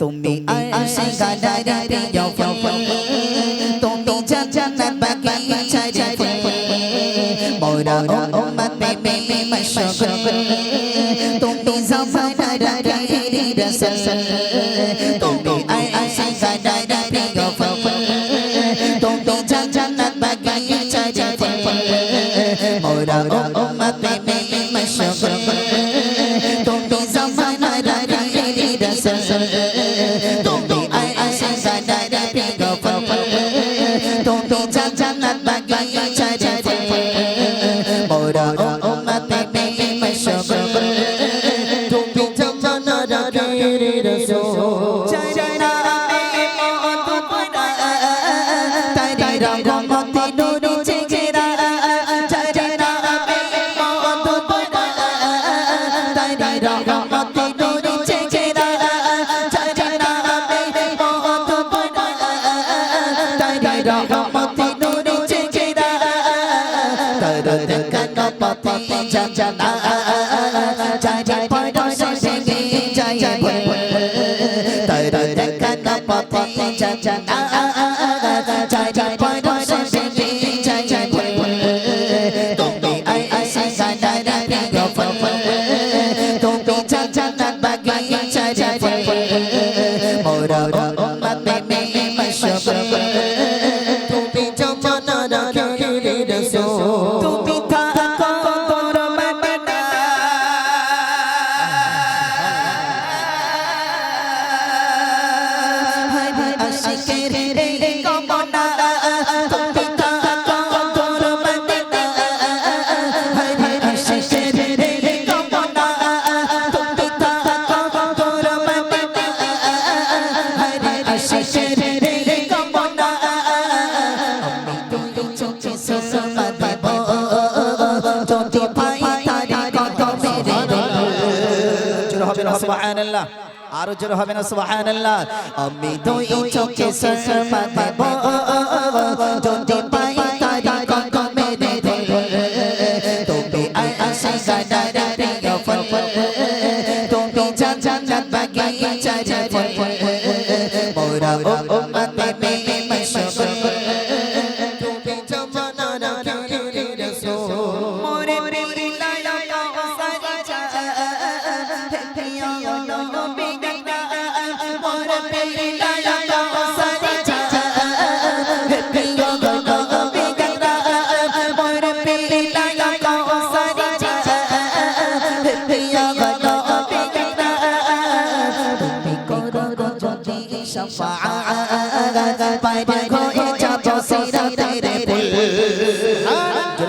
তুমি আসে গাডারে প্রিয় ফুল তুমি জান্নাত বাগিচারে ফুল মোরা উম্মত প্রেমে মশগুল তুমি জামানার রে রসুল তুমি আসে গাডারে প্রিয় ফুল তুমি জান্নাত বাগিচারে ফুল মোরা উম্মত প্রেমে মশগুল জান্নাত জানা যায় যায় পয়সা সঙ্গে যায় যায় তারা দেখানো পথে যা জানা যায় যায় পয়সা সঙ্গে যায় যায় তুমি আই আসে গানারা প্রিয় ফল তুমি যা জানা বাগিচা যায় মোরা উম্মত প্রেমে মশগুল তুমি জামানা রাখের রসুল হবে না, সুবহানাল্লাহ। আরও জোরে হবে না, সুবহানাল্লাহ। আমি দুই চোখে দেব। যদি পাই তারি কত মেরে তুমি আই আশা গাডারা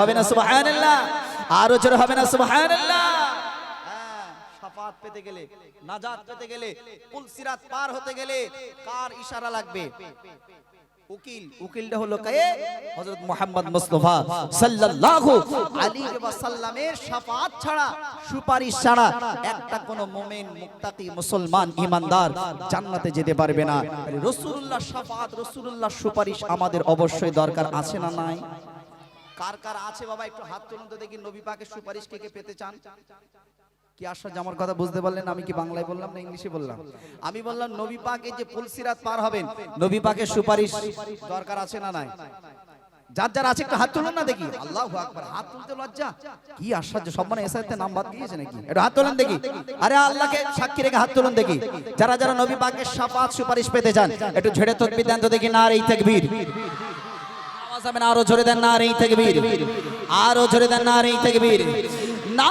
হবে না, সুবহানাল্লাহ। আরও জোরে হবে না, সুবহানাল্লাহ। পেতে গেলে পার হতে গেলে কার ইশারা লাগবে? সুপারিশ মুসলমান, ঈমানদার যেতে পারবে না। সুপারিশ আমাদের অবশ্যই দরকার আছে না নাই? কার কার আছে বাবা? একটু হাত তুলুন তো দেখি নবী পাকের সুপারিশ কে পেতে চান। কি আশ্চর্য, আমার কথা বুঝতে পারলেন? আমি কি বাংলায় বললাম না ইংলিশে বললাম? আমি বললাম, নবী পাক যে ফুলসিরাত পার হবেন, নবী পাকের সুপারিশ দরকার আছে না নাই? যার যার আছে একটু হাত তুলুন না দেখি। আল্লাহু আকবার, হাত তুলতে লজ্জা? কি আশ্চর্য, সব মানে এসআইতে নাম বাদ দিয়েছে নাকি? একটু হাত তুলুন দেখি। আরে আল্লাহকে সাক্ষী রেখে হাত তুলুন দেখি। যারা যারা নবী পাকের শাফাত সুপারিশ পেতে চান, একটু ঝেড়ে তকবির দেন তো দেখি, না আর এই তাকবীর। আওয়াজ হবে না, আরও জোরে দেন, না আর এই তাকবীর। আরও জোরে দেন, না আর এই তাকবীর। না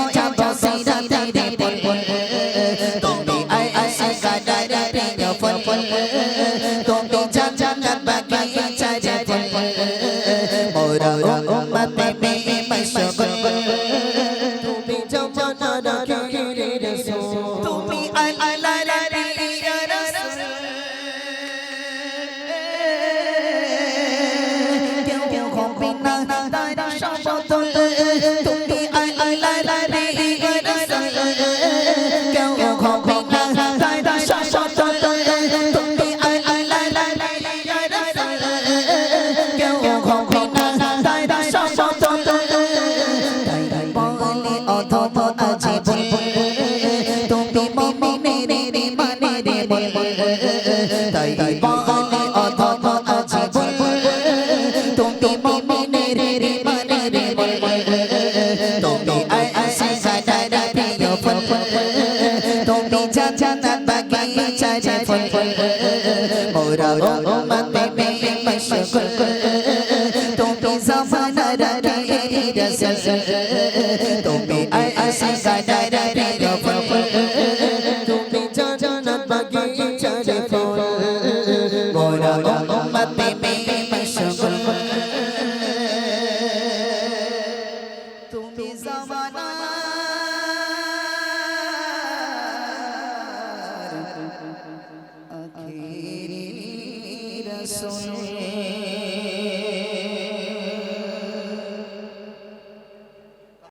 যাপন মোরা উম্মতে মেয়ে মশগুল তুমি যমন রাখিরে রাসূল তুমি আল্লাহর প্রিয় রাসূল কেউ কেউ কম্পিনা তার সমতল ওরা উম্মতে মে মশগুল তুমি জামানার কে রাসূল তুমি আসি গানার রে রফুল তুমি জান্নাত বাগি চারে ফুল अखेरी रसोई